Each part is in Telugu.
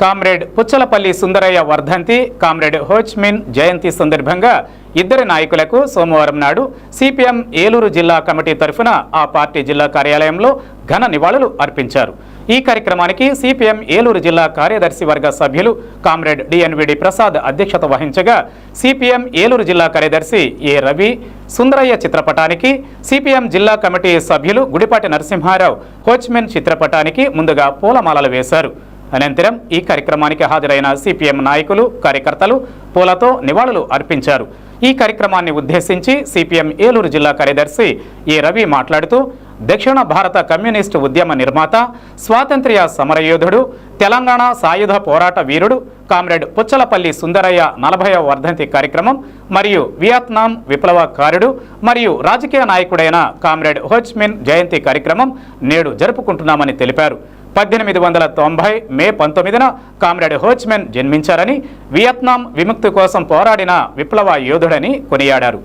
కామ్రేడ్ పుచ్చలపల్లి సుందరయ్య వర్ధంతి కామ్రేడ్ హోచ్మిన్ జయంతి సందర్భంగా ఇద్దరి నాయకులకు సోమవారం నాడు సిపిఎం ఏలూరు జిల్లా కమిటీ తరఫున ఆ పార్టీ జిల్లా కార్యాలయంలో ఘన నివాళులు అర్పించారు. ఈ కార్యక్రమానికి సిపిఎం ఏలూరు జిల్లా కార్యదర్శి వర్గ సభ్యులు కామ్రేడ్ డిఎన్విడి ప్రసాద్ అధ్యక్షత వహించగా సిపిఎం ఏలూరు జిల్లా కార్యదర్శి ఏ రవి సుందరయ్య చిత్రపటానికి సిపిఎం జిల్లా కమిటీ సభ్యులు గుడిపాటి నరసింహారావు కోచ్మెన్ చిత్రపటానికి ముందుగా పూలమాలలు వేశారు. అనంతరం ఈ కార్యక్రమానికి హాజరైన సిపిఎం నాయకులు కార్యకర్తలు పూలతో నివాళులు అర్పించారు. ఈ కార్యక్రమాన్ని ఉద్దేశించి సిపిఎం ఏలూరు జిల్లా కార్యదర్శి ఏ రవి మాట్లాడుతూ దక్షిణ భారత కమ్యూనిస్టు ఉద్యమ నిర్మాత స్వాతంత్ర్య సమరయోధుడు తెలంగాణ సాయుధ పోరాట వీరుడు కామ్రేడ్ పుచ్చలపల్లి సుందరయ్య నలభైవ వర్ధంతి కార్యక్రమం మరియు వియత్నాం విప్లవకారుడు మరియు రాజకీయ నాయకుడైన కామ్రేడ్ హోచ్మిన్ జయంతి కార్యక్రమం నేడు జరుపుకుంటున్నామని తెలిపారు. పద్దెనిమిది వందల తొంభై మే పంతొమ్మిదిన కామ్రేడ్ హోచ్మెన్ జన్మించారని వియత్నాం విముక్తి కోసం పోరాడిన విప్లవ యోధుడని కొనియాడారు.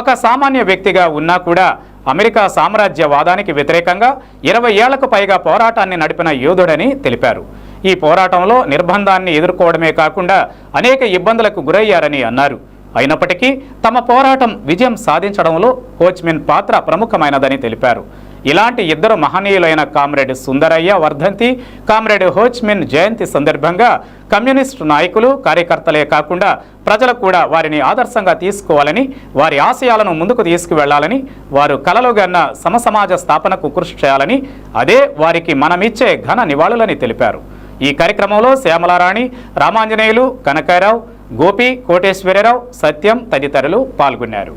ఒక సామాన్య వ్యక్తిగా ఉన్నా కూడా అమెరికా సామ్రాజ్యవాదానికి వ్యతిరేకంగా ఇరవై ఏళ్ళకు పైగా పోరాటాన్ని నడిపిన యోధుడని తెలిపారు. ఈ పోరాటంలో నిర్బంధాన్ని ఎదుర్కోవడమే కాకుండా అనేక ఇబ్బందులకు గురయ్యారని అన్నారు. అయినప్పటికీ తమ పోరాటం విజయం సాధించడంలో హోచ్మెన్ పాత్ర ప్రముఖమైనదని తెలిపారు. ఇలాంటి ఇద్దరు మహనీయులైన కామ్రేడ్ సుందరయ్య వర్ధంతి కామ్రేడ్ హోచ్మిన్ జయంతి సందర్భంగా కమ్యూనిస్టు నాయకులు కార్యకర్తలే కాకుండా ప్రజలు కూడా వారిని ఆదర్శంగా తీసుకోవాలని వారి ఆశయాలను ముందుకు తీసుకువెళ్ళాలని వారు కలలుగన్న సమసమాజ స్థాపనకు కృషి చేయాలని అదే వారికి మనమిచ్చే ఘన నివాళులని తెలిపారు. ఈ కార్యక్రమంలో శ్యామలారాణి రామాంజనేయులు కనకారావు గోపి కోటేశ్వరరావు సత్యం తదితరులు పాల్గొన్నారు.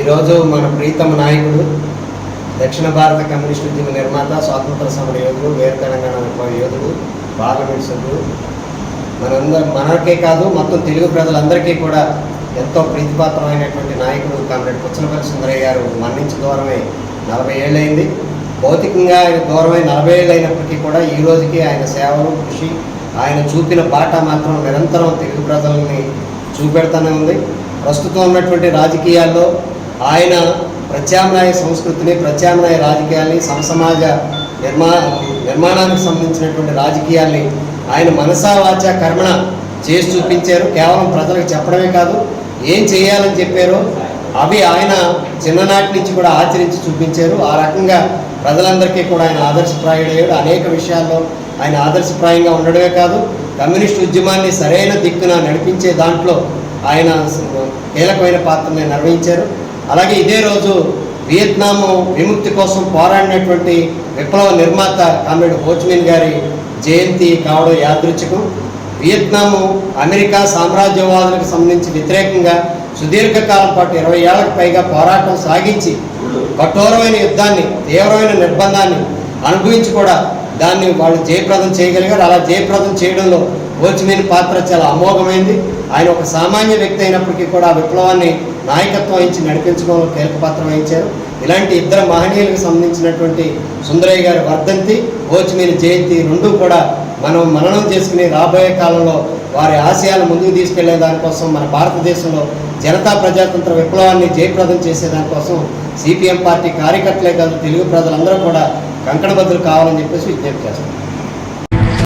ఈరోజు మన ప్రీతమ నాయకుడు దక్షిణ భారత కమ్యూనిస్ట్ ఉద్యమ నిర్మాత స్వాతంత్ర సమర యోధుడు వేరు తెలంగాణ యోధుడు పార్లమెంట్ సభ్యుడు మనందరం మనకే కాదు మొత్తం తెలుగు ప్రజలందరికీ కూడా ఎంతో ప్రీతిపాత్రమైనటువంటి నాయకుడు కామ్రేడ్ పుచ్చలపల్లి సుందరయ్య గారు మరణించి దూరమై నలభై ఏళ్ళైంది భౌతికంగా ఆయన దూరమై నలభై ఏళ్ళైనప్పటికీ కూడా ఈ రోజుకి ఆయన సేవలు కృషి ఆయన చూపిన బాట మాత్రం నిరంతరం తెలుగు ప్రజల్ని చూపెడుతూనే ఉంది. ప్రస్తుతం ఉన్నటువంటి రాజకీయాల్లో ఆయన ప్రత్యామ్నాయ సంస్కృతిని ప్రత్యామ్నాయ రాజకీయాల్ని సమసమాజ నిర్మా నిర్మాణానికి సంబంధించినటువంటి రాజకీయాల్ని ఆయన మనసా వాచ కర్మణ చేసి చూపించారు. కేవలం ప్రజలకు చెప్పడమే కాదు ఏం చేయాలని చెప్పారో అవి ఆయన చిన్ననాటి నుంచి కూడా ఆచరించి చూపించారు. ఆ రకంగా ప్రజలందరికీ కూడా ఆయన ఆదర్శప్రాయుడయ్యాడు. అనేక విషయాల్లో ఆయన ఆదర్శప్రాయంగా ఉండడమే కాదు కమ్యూనిస్ట్ ఉద్యమాన్ని సరైన దిక్కున నడిపించే దాంట్లో ఆయన కీలకమైన పాత్రని నిర్వహించారు. అలాగే ఇదే రోజు వియత్నాము విముక్తి కోసం పోరాడినటువంటి విప్లవ నిర్మాత కామ్రేడ్ హోచ్మిన్ గారి జయంతి కావడం యాదృచ్ఛికం. వియత్నాము అమెరికా సామ్రాజ్యవాదులకు సంబంధించి వ్యతిరేకంగా సుదీర్ఘకాలం పాటు ఇరవై ఏళ్ళకు పైగా పోరాటం సాగించి కఠోరమైన యుద్ధాన్ని తీవ్రమైన నిర్బంధాన్ని అనుభవించి కూడా దాన్ని వాళ్ళు జయప్రదం చేయగలిగారు. అలా జయప్రదం చేయడంలో ఓచిమేని పాత్ర చాలా అమోఘమైంది. ఆయన ఒక సామాన్య వ్యక్తి అయినప్పటికీ కూడా విప్లవాన్ని నాయకత్వం వహించి నడిపించడంలో కీలక పాత్ర వహించారు. ఇలాంటి ఇద్దరు మహనీయులకు సంబంధించినటువంటి సుందరయ్య గారి వర్ధంతి ఓచిమేని జయంతి రెండూ కూడా మనం మననం చేసుకుని రాబోయే కాలంలో వారి ఆశయాలు ముందుకు తీసుకెళ్ళే దానికోసం మన భారతదేశంలో జనతా ప్రజాతంత్ర విప్లవాన్ని జయప్రదం చేసే దానికోసం సిపిఎం పార్టీ కార్యకర్తలే కాదు తెలుగు ప్రజలందరూ కూడా కంకణబద్దులు కావాలని చెప్పేసి విజ్ఞప్తి చేస్తున్నారు.